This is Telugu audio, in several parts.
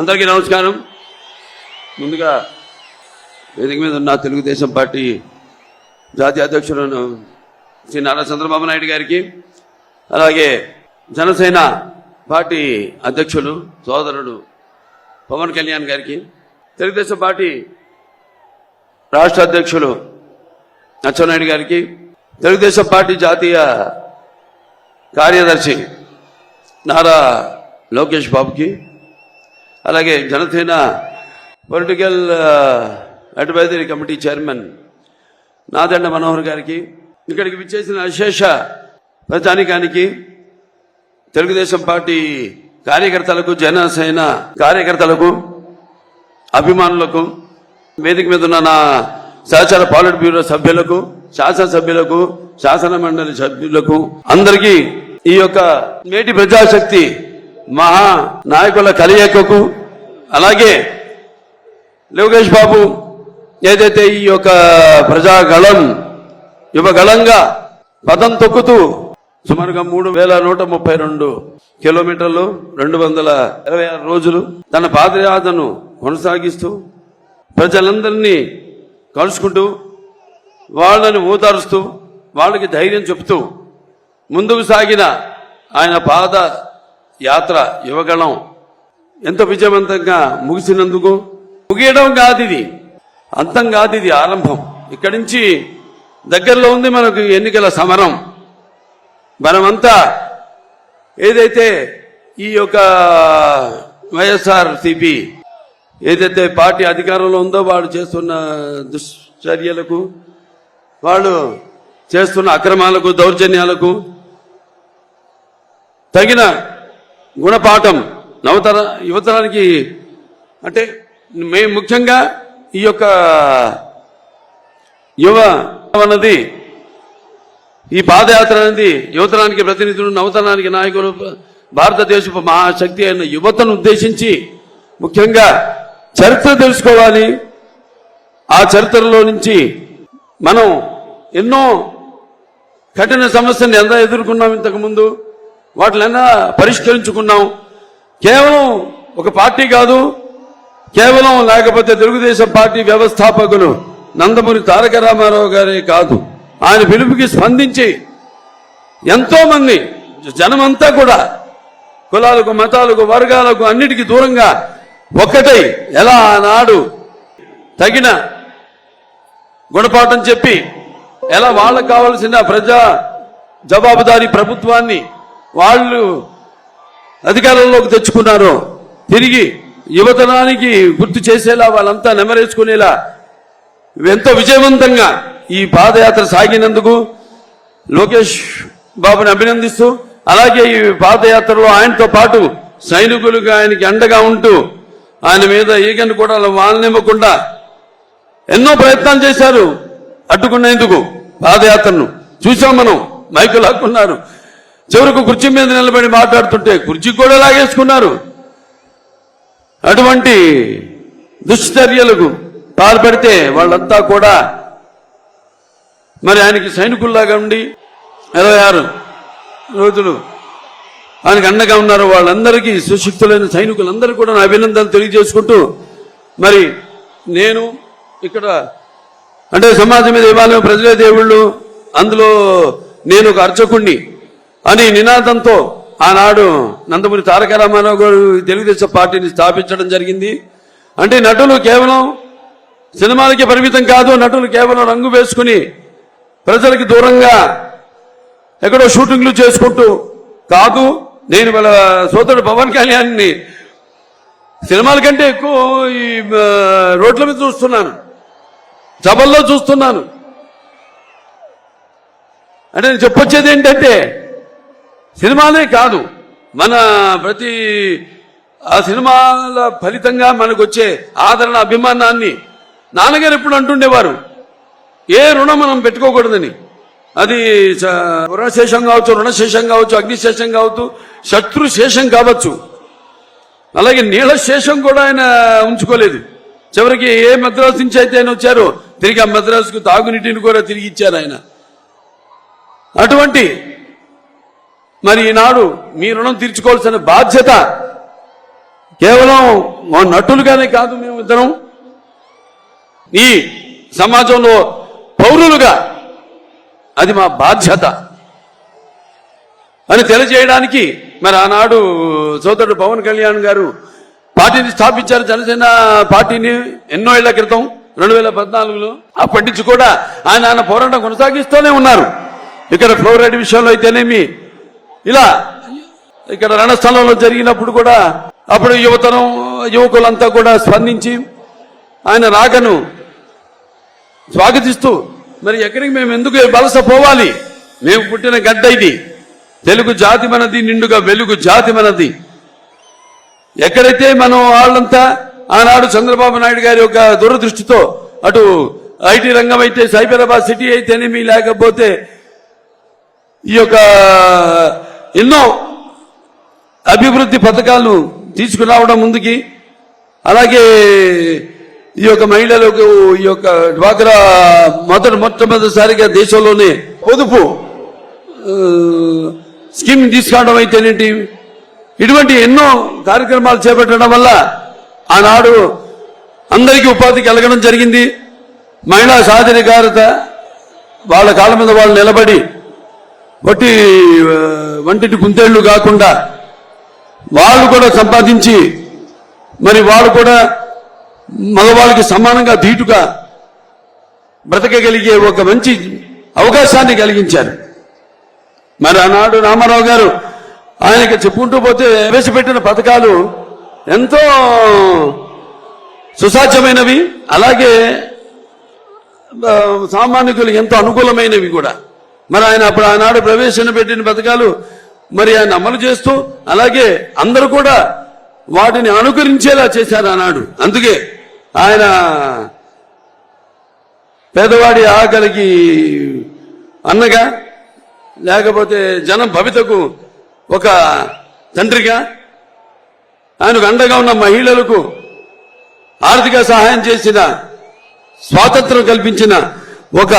అందరికీ నమస్కారం. ముందుగా వేదిక మీద ఉన్న తెలుగుదేశం పార్టీ జాతీయ అధ్యక్షుడు శ్రీ నారా చంద్రబాబు నాయుడు గారికి అలాగే జనసేన పార్టీ అధ్యక్షులు సోదరుడు పవన్ కళ్యాణ్ గారికి తెలుగుదేశం పార్టీ రాష్ట్ర అధ్యక్షులు నచ్చనాయుడు గారికి తెలుగుదేశం పార్టీ జాతీయ కార్యదర్శి నారా లోకేష్ బాబుకి అలాగే Janasena political advisory committee chairman Nadendla Manohar గారికి ఇక్కడికి విచ్చేసిన అశేష ప్రజానికానికి తెలుగుదేశం పార్టీ కార్యకర్తలకు జనసేన కార్యకర్తలకు అభిమానులకు వేదిక మీద ఉన్న నా సహచార పాలిట్ బ్యూరో సభ్యులకు శాసనసభ్యులకు శాసన మండలి సభ్యులకు అందరికీ ఈ యొక్క నేటి ప్రజాశక్తి మహా నాయకుల కలియకకు. అలాగే లోకేష్ బాబు ఏదైతే ఈ యొక్క ప్రజాగళం యువగళంగా పదం తొక్కుతూ సుమారుగా మూడు వేల నూట ముప్పై రెండు కిలోమీటర్లు రెండు వందల ఇరవై ఆరు రోజులు తన పాదయాత్రను కొనసాగిస్తూ ప్రజలందరినీ కలుసుకుంటూ వాళ్ళని ఓదారుస్తూ వాళ్ళకి ధైర్యం చెప్తూ ముందుకు సాగిన ఆయన పాద యాత్ర యువగళం ఎంత విజయవంతంగా ముగిసినందుకు? ముగియడం కాదు ఇది అంతం కాదు ఇది ఆరంభం. ఇక్కడి నుంచి దగ్గరలో ఉంది మనకు ఎన్నికల సమరం. మనమంతా ఏదైతే ఈ యొక్క వైఎస్ఆర్ సిపి ఏదైతే పార్టీ అధికారంలో ఉందో వాడు చేస్తున్న దుశ్చర్యలకు వాళ్ళు చేస్తున్న అక్రమాలకు దౌర్జన్యాలకు తగిన గుణపాఠం నవతర యువతరానికి అంటే మేము ముఖ్యంగా ఈ యొక్క యువ అన్నది ఈ పాదయాత్ర అనేది యువతరానికి ప్రతినిధులు నవతరానికి నాయకులు భారతదేశపు మహాశక్తి అయిన యువతను ఉద్దేశించి ముఖ్యంగా చరిత్ర తెలుసుకోవాలి. ఆ చరిత్రలో నుంచి మనం ఎన్నో కఠిన సమస్యను ఎంత ఎదుర్కొన్నాం ఇంతకుముందు వాటినన్నా పరిష్కరించుకున్నాం. కేవలం ఒక పార్టీ కాదు కేవలం లేకపోతే తెలుగుదేశం పార్టీ వ్యవస్థాపకులు నందమూరి తారక రామారావు గారే కాదు. ఆయన పిలుపుకి స్పందించి ఎంతో మంది జనమంతా కూడా కులాలకు మతాలకు వర్గాలకు అన్నిటికీ దూరంగా ఒక్కటై ఎలా ఆనాడు తగిన గుణపాఠం చెప్పి ఎలా వాళ్ళకు కావాల్సిన ప్రజా జవాబుదారీ ప్రభుత్వాన్ని వాళ్ళు అధికారంలోకి తెచ్చుకున్నారో. తిరిగి యువతనానికి గుర్తు చేసేలా వాళ్ళంతా నెమరేసుకునేలా ఎంతో విజయవంతంగా ఈ పాదయాత్ర సాగినందుకు లోకేష్ బాబుని అభినందిస్తూ అలాగే ఈ పాదయాత్రలో ఆయనతో పాటు సైనికులుగా ఆయనకి అండగా ఉంటూ ఆయన మీద ఈగను కూడా వాళ్ళనివ్వకుండా ఎన్నో ప్రయత్నాలు చేశారు అడ్డుకునేందుకు పాదయాత్రను. చూసాం మనం మైకులు హక్కున్నారు చివరకు కుర్చీ మీద నిలబడి మాట్లాడుతుంటే కుర్చీ కూడా లాగేసుకున్నారు. అటువంటి దుశ్చర్యలకు పాల్పడితే వాళ్ళంతా కూడా మరి ఆయనకి సైనికుల్లాగా ఉండి ఇరవై ఆరు రోజులు ఆయనకు అండగా ఉన్నారు వాళ్ళందరికీ సుశక్తులైన సైనికులందరూ కూడా నా అభినందనలు తెలియజేసుకుంటూ మరి నేను ఇక్కడ అంటే సమాజం మీద ఇవ్వాలి ప్రజలే దేవుళ్ళు అందులో నేను ఒక అర్చకుణ్ణి. అని నినాదంతో ఆనాడు నందమూరి తారక రామారావు గారు తెలుగుదేశం పార్టీని స్థాపించడం జరిగింది. అంటే నటులు కేవలం సినిమాలకి పరిమితం కాదు నటులు కేవలం రంగు వేసుకుని ప్రజలకి దూరంగా ఎక్కడో షూటింగ్లు చేసుకుంటూ కాదు నేను వాళ్ళ సోదరుడు పవన్ కళ్యాణ్ని సినిమాల కంటే ఎక్కువ ఈ రోడ్ల మీద చూస్తున్నాను. సభల్లో చూస్తున్నాను. అంటే నేను చెప్పొచ్చేది ఏంటంటే సినిమాలే కాదు. మన ప్రతి ఆ సినిమాల ఫలితంగా మనకు వచ్చే ఆదరణ అభిమానాన్ని నాన్నగారు ఎప్పుడు అంటుండేవారు. ఏ రుణం మనం పెట్టుకోకూడదని. అది రుణశేషం కావచ్చు రుణశేషం కావచ్చు అగ్నిశేషం కావచ్చు శత్రుశేషం కావచ్చు. అలాగే నీళ్ళ శేషం కూడా ఆయన ఉంచుకోలేదు. చివరికి ఏ మద్రాసు నుంచి అయితే ఆయన వచ్చారో తిరిగి ఆ మద్రాసుకు తాగునీటిని కూడా తిరిగి ఇచ్చారు ఆయన. అటువంటి మరి ఈనాడు మీ రుణం తీర్చుకోవాల్సిన బాధ్యత కేవలం మా నటులుగానే కాదు మేము ఇద్దరం ఈ సమాజంలో పౌరులుగా అది మా బాధ్యత. అని తెలియజేయడానికి మరి ఆనాడు సోదరుడు పవన్ కళ్యాణ్ గారు పార్టీని స్థాపించారు. జనసేన పార్టీని ఎన్నో ఏళ్ళ క్రితం రెండు వేల పద్నాలుగులో. అప్పటి నుంచి కూడా ఆయన ఆయన పోరాటం కొనసాగిస్తూనే ఉన్నారు. ఇక్కడ ఫ్లోరైడ్ విషయంలో అయితేనేమి ఇలా ఇక్కడ రణస్థలంలో జరిగినప్పుడు కూడా అప్పుడు యువతరం యువకులంతా కూడా స్పందించి ఆయన రాకను స్వాగతిస్తూ మరి ఎక్కడికి మేము ఎందుకు వలస పోవాలి? మేము పుట్టిన గడ్డ ఇది. తెలుగు జాతి మనది నిండుగా వెలుగు జాతి మనది. ఎక్కడైతే మనం వాళ్ళంతా ఆనాడు చంద్రబాబు నాయుడు గారి యొక్క దూరదృష్టితో అటు ఐటీ రంగం అయితే సైబరాబాద్ సిటీ అయితేనేమి లేకపోతే ఈ యొక్క ఎన్నో అభివృద్ధి పథకాలు తీసుకురావడం ముందుకి. అలాగే ఈ యొక్క మహిళలకు ఈ యొక్క డ్వాక్రా మొదటి మొట్టమొదటిసారిగా దేశంలోనే పొదుపు స్కీమ్ తీసుకురావడం అయితేనేంటి? ఇటువంటి ఎన్నో కార్యక్రమాలు చేపట్టడం వల్ల ఆనాడు అందరికీ ఉపాధి కలగడం జరిగింది. మహిళా సాధికారత వాళ్ళ కాళ్ళ మీద వాళ్ళు నిలబడి వట్టి వంటిటి గుంతేళ్ళు కాకుండా వాళ్ళు కూడా సంపాదించి మరి వాళ్ళు కూడా మగవాళ్ళకి సమానంగా ధీటుగా బ్రతకగలిగే ఒక మంచి అవకాశాన్ని కలిగించారు. మరి ఆనాడు రామారావు గారు ఆయనకి చెప్పుకుంటూ పోతే ప్రవేశపెట్టిన పథకాలు ఎంతో సుసాధ్యమైనవి అలాగే సామాన్యులకు ఎంతో అనుకూలమైనవి కూడా. మరి ఆయన అప్పుడు ఆనాడు ప్రవేశపెట్టిన పథకాలు మరి ఆయన అమలు చేస్తూ అలాగే అందరూ కూడా వాటిని అనుకరించేలా చేశారు ఆనాడు. అందుకే ఆయన పేదవాడి ఆకలికి అన్నగా లేకపోతే జనం భవితకు ఒక తండ్రిగా ఆయనకు అండగా ఉన్న మహిళలకు ఆర్థిక సహాయం చేసిన స్వాతంత్రం కల్పించిన ఒక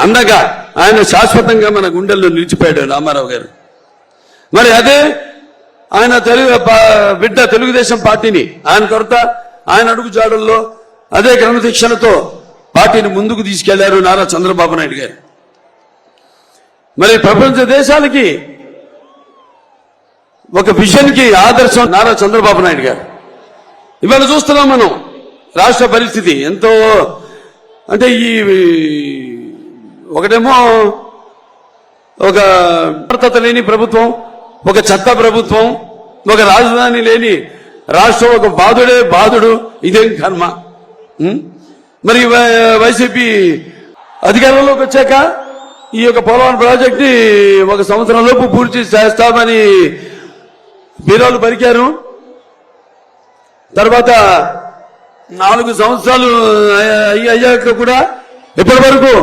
అండగా ఆయన శాశ్వతంగా మన గుండెల్లో నిలిచిపోయాడు రామారావు గారు. మరి అదే ఆయన తెలుగు బిడ్డ తెలుగుదేశం పార్టీని ఆయన కొరత ఆయన అడుగు జాడల్లో అదే క్రమశిక్షణతో పార్టీని ముందుకు తీసుకెళ్ళారు నారా చంద్రబాబు నాయుడు గారు. మరి ప్రపంచ దేశాలకి ఒక విజన్కి ఆదర్శం నారా చంద్రబాబు నాయుడు గారు. ఇవాళ చూస్తున్నాం మనం రాష్ట్ర పరిస్థితి ఎంతో అంటే ఈ ఒకటేమో ఒక సమర్థత లేని ప్రభుత్వం ఒక చెత్త ప్రభుత్వం ఒక రాజధాని లేని రాష్ట్రం ఒక బాధుడే బాధుడు ఇదేం కర్మ. మరి వై- వైసీపీ అధికారంలోకి వచ్చాక ఈ యొక్క పోలవరం ప్రాజెక్ట్ని ఒక సంవత్సరం లోపు పూర్తి చేస్తామని బీరాలు పలికారు. తర్వాత నాలుగు సంవత్సరాలు అయ్యాక కూడా ఇప్పటి వరకు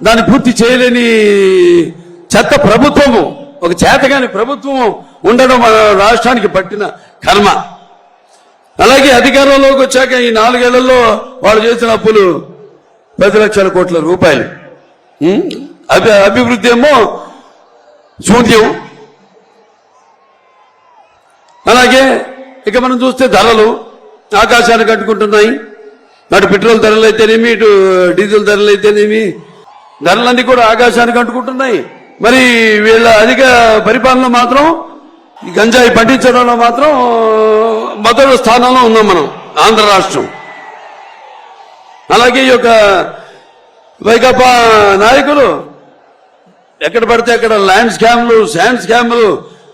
దాన్ని పూర్తి చేయలేని చెత్త ప్రభుత్వము ఒక చేతగాని ప్రభుత్వం ఉండడం రాష్ట్రానికి పట్టిన కర్మ. అలాగే అధికారంలోకి వచ్చాక ఈ నాలుగేళ్ళలో వాళ్ళు చేసిన అప్పులు పది లక్షల కోట్ల రూపాయలు. అభి అభివృద్ధి ఏమో శూన్యం అలాగే ఇక మనం చూస్తే ధరలు ఆకాశాన్ని కట్టుకుంటున్నాయి. అటు పెట్రోల్ ధరలు అయితేనేమి ఇటు డీజిల్ ధరలు అయితేనేమి ధరలన్నీ కూడా ఆకాశానికి అంటుకుంటున్నాయి. మరి వీళ్ళ అధిక పరిపాలన మాత్రం గంజాయి పండించడంలో మాత్రం మొదటి స్థానంలో ఉన్నాం మనం ఆంధ్ర రాష్ట్రం. అలాగే ఈ యొక్క వైకాపా నాయకులు ఎక్కడ పడితే అక్కడ ల్యాండ్ స్కామ్లు శాండ్ స్కామ్లు